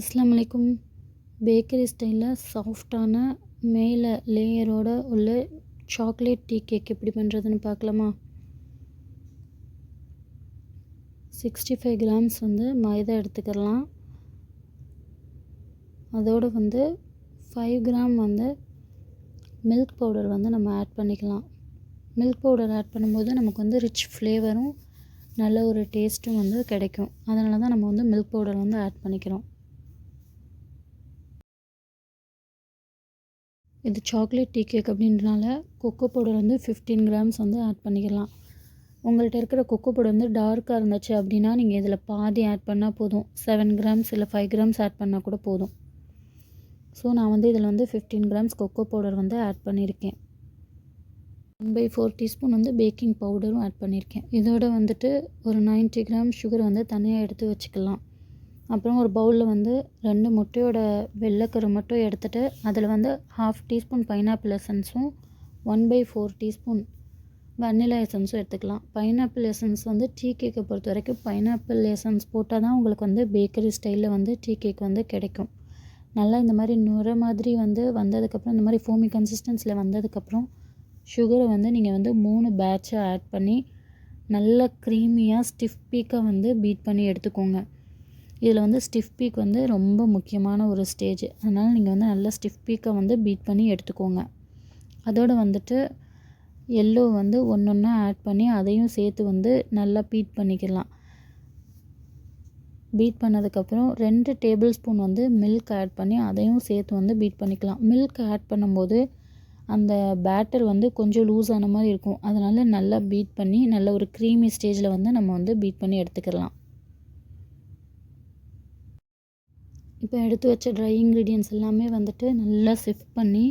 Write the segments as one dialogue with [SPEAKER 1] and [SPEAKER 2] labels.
[SPEAKER 1] அஸ்லாமலைக்கும் bakery ஸ்டைலில் சாஃப்டான மேலே லேயரோட உள்ள சாக்லேட் டீ கேக் எப்படி பண்ணுறதுன்னு பார்க்கலாமா? சிக்ஸ்டி ஃபைவ் கிராம்ஸ் வந்து மைதா எடுத்துக்கலாம். அதோடு வந்து ஃபைவ் கிராம் வந்து மில்க் பவுடர் வந்து நம்ம ஆட் பண்ணிக்கலாம். மில்க் பவுடர் ஆட் பண்ணும்போது நமக்கு வந்து ரிச் ஃப்ளேவரும் நல்ல ஒரு டேஸ்ட்டும் வந்து கிடைக்கும். அதனால தான் நம்ம வந்து மில்க் பவுடர் வந்து ஆட் பண்ணிக்கிறோம். இது சாக்லேட் டீ கேக் அப்படின்றனால கொக்கோ பவுடர் வந்து ஃபிஃப்டீன் கிராம்ஸ் வந்து ஆட் பண்ணிக்கலாம். உங்கள்கிட்ட இருக்கிற கொக்கோ பவுடர் வந்து டார்க்காக இருந்துச்சு அப்படின்னா நீங்கள் இதில் பாதி ஆட் பண்ணால் போதும். செவன் கிராம்ஸ் இல்லை ஃபைவ் கிராம்ஸ் ஆட் பண்ணால் கூட போதும். ஸோ நான் வந்து இதில் வந்து ஃபிஃப்டீன் கிராம்ஸ் கொக்கோ பவுடர் வந்து ஆட் பண்ணியிருக்கேன். ஒன் பை ஃபோர் டீஸ்பூன் வந்து பேக்கிங் பவுடரும் ஆட் பண்ணியிருக்கேன். இதோட வந்துட்டு ஒரு நைன்ட்டி கிராம் சுகர் வந்து தனியாக எடுத்து வச்சுக்கலாம். அப்புறம் ஒரு பவுலில் வந்து ரெண்டு முட்டையோட வெள்ளைக்கரு மட்டும் எடுத்துகிட்டு அதில் வந்து half teaspoon pineapple எசன்ஸும் one by four teaspoon vanilla எசன்ஸும் எடுத்துக்கலாம். பைனாப்பிள் எசன்ஸ் வந்து டீ கேக்கை பொறுத்த வரைக்கும் பைனாப்பிள் எசன்ஸ் போட்டால் தான் உங்களுக்கு வந்து பேக்கரி ஸ்டைலில் வந்து டீ கேக் வந்து கிடைக்கும். நல்லா இந்த மாதிரி நுர மாதிரி வந்து வந்ததுக்கப்புறம் இந்த மாதிரி ஃபோமி கன்சிஸ்டன்ஸில் வந்ததுக்கப்புறம் சுகரை வந்து நீங்கள் வந்து மூணு பேட்சாக ஆட் பண்ணி நல்லா க்ரீமியாக ஸ்டிஃப் பீக்காக வந்து பீட் பண்ணி எடுத்துக்கோங்க. இதில் வந்து ஸ்டிஃப் பீக் வந்து ரொம்ப முக்கியமான ஒரு ஸ்டேஜ் அதனால் நீங்கள் வந்து நல்லா ஸ்டிஃப் பீக்கை வந்து பீட் பண்ணி எடுத்துக்கோங்க. அதோடு வந்துட்டு எல்லோ வந்து ஒன்று ஒன்றா ஆட் பண்ணி அதையும் சேர்த்து வந்து நல்லா பீட் பண்ணிக்கலாம். பீட் பண்ணதுக்கப்புறம் ரெண்டு டேபிள் ஸ்பூன் வந்து மில்க் ஆட் பண்ணி அதையும் சேர்த்து வந்து பீட் பண்ணிக்கலாம். மில்க் ஆட் பண்ணும்போது அந்த பேட்டர் வந்து கொஞ்சம் லூஸ் ஆன மாதிரி இருக்கும். அதனால் நல்லா பீட் பண்ணி நல்ல ஒரு க்ரீமி ஸ்டேஜில் வந்து நம்ம வந்து பீட் பண்ணி எடுத்துக்கலாம். இப்போ எடுத்து வச்ச ட்ரை இன்க்ரீடியன்ஸ் எல்லாமே வந்துட்டு நல்லா சிஃப்ட் பண்ணி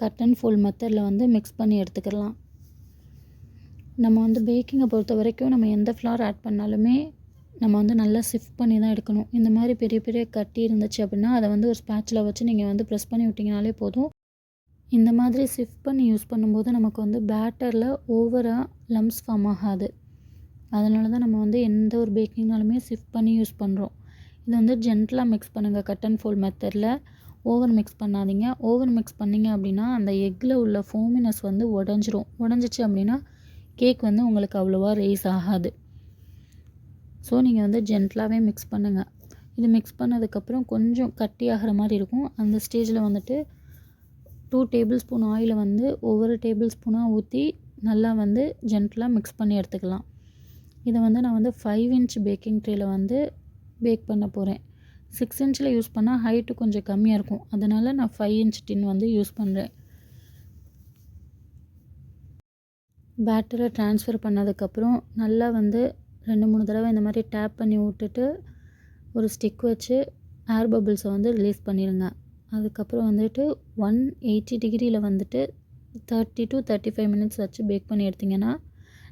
[SPEAKER 1] கட் அண்ட் ஃபோல் மெத்தடில் வந்து மிக்ஸ் பண்ணி எடுத்துக்கலாம். நம்ம வந்து பேக்கிங்கை பொறுத்த வரைக்கும் நம்ம எந்த ஃப்ளார் ஆட் பண்ணாலுமே நம்ம வந்து நல்லா சிஃப்ட் பண்ணி தான் எடுக்கணும். இந்த மாதிரி பெரிய பெரிய கட்டி இருந்துச்சு அப்படின்னா அதை வந்து ஒரு ஸ்பேட்சில் வச்சு நீங்கள் வந்து ப்ரெஸ் பண்ணி விட்டிங்கனாலே போதும். இந்த மாதிரி சிஃப்ட் பண்ணி யூஸ் பண்ணும்போது நமக்கு வந்து பேட்டரில் ஓவராக லம்ஸ் ஃபார்ம் ஆகாது. அதனால தான் நம்ம வந்து எந்த ஒரு பேக்கிங்னாலுமே சிஃப்ட் பண்ணி யூஸ் பண்ணுறோம் இது வந்து ஜென்டலாக மிக்ஸ் பண்ணுங்கள் கட் அண்ட் ஃபோல் மெத்தடில் ஓவர் மிக்ஸ் பண்ணாதீங்க. ஓவர் மிக்ஸ் பண்ணிங்க அப்படின்னா அந்த எக்கில் உள்ள ஃபோமினஸ் வந்து உடஞ்சிரும். உடஞ்சிச்சு அப்படின்னா கேக் வந்து உங்களுக்கு அவ்வளோவா ரைஸ் ஆகாது. ஸோ நீங்கள் வந்து ஜென்டலாகவே மிக்ஸ் பண்ணுங்கள் இது மிக்ஸ் பண்ணதுக்கப்புறம் கொஞ்சம் கட்டி ஆகிற மாதிரி இருக்கும். அந்த ஸ்டேஜில் வந்துட்டு டூ டேபிள் ஸ்பூன் ஆயிலை வந்து ஒவ்வொரு டேபிள் ஸ்பூனாக ஊற்றி நல்லா வந்து ஜென்டலாக மிக்ஸ் பண்ணி எடுத்துக்கலாம். இதை வந்து நான் வந்து ஃபைவ் இன்ச் பேக்கிங் ட்ரேயில் வந்து பேக் பண்ண போகிறேன் சிக்ஸ் இன்ச்சில் யூஸ் பண்ணால் ஹைட்டு கொஞ்சம் கம்மியாக இருக்கும். அதனால் நான் ஃபைவ் இன்ச் டின் வந்து யூஸ் பண்ணுறேன் பேட்டரை ட்ரான்ஸ்ஃபர் பண்ணதுக்கப்புறம் நல்லா வந்து ரெண்டு மூணு தடவை இந்த மாதிரி டேப் பண்ணி விட்டுட்டு ஒரு ஸ்டிக் வச்சு ஏர் பபிள்ஸை வந்து ரிலீஸ் பண்ணிடுங்க அதுக்கப்புறம் வந்துட்டு ஒன் எயிட்டி டிகிரியில் வந்துட்டு thirty to thirty five minutes வச்சு பேக் பண்ணி எடுத்திங்கன்னா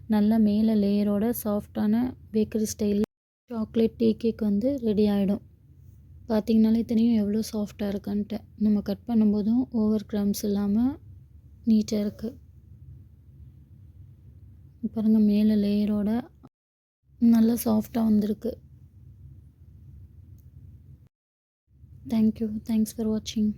[SPEAKER 1] நல்லா மேலே லேயரோட சாஃப்டான bakery style chocolate tea cake வந்து ரெடி ஆகிடும் பார்த்திங்கனாலே தெரியும் எவ்வளோ சாஃப்டாக இருக்குன்ட்டு. நம்ம கட் பண்ணும்போதும் ஓவர் க்ரம்ஸ் இல்லாமல் நீட்டாக இருக்குது பாருங்கள் மேலே லேயரோட நல்லா சாஃப்டாக வந்திருக்கு. தேங்க்யூ தேங்க்ஸ் ஃபார் வாட்சிங்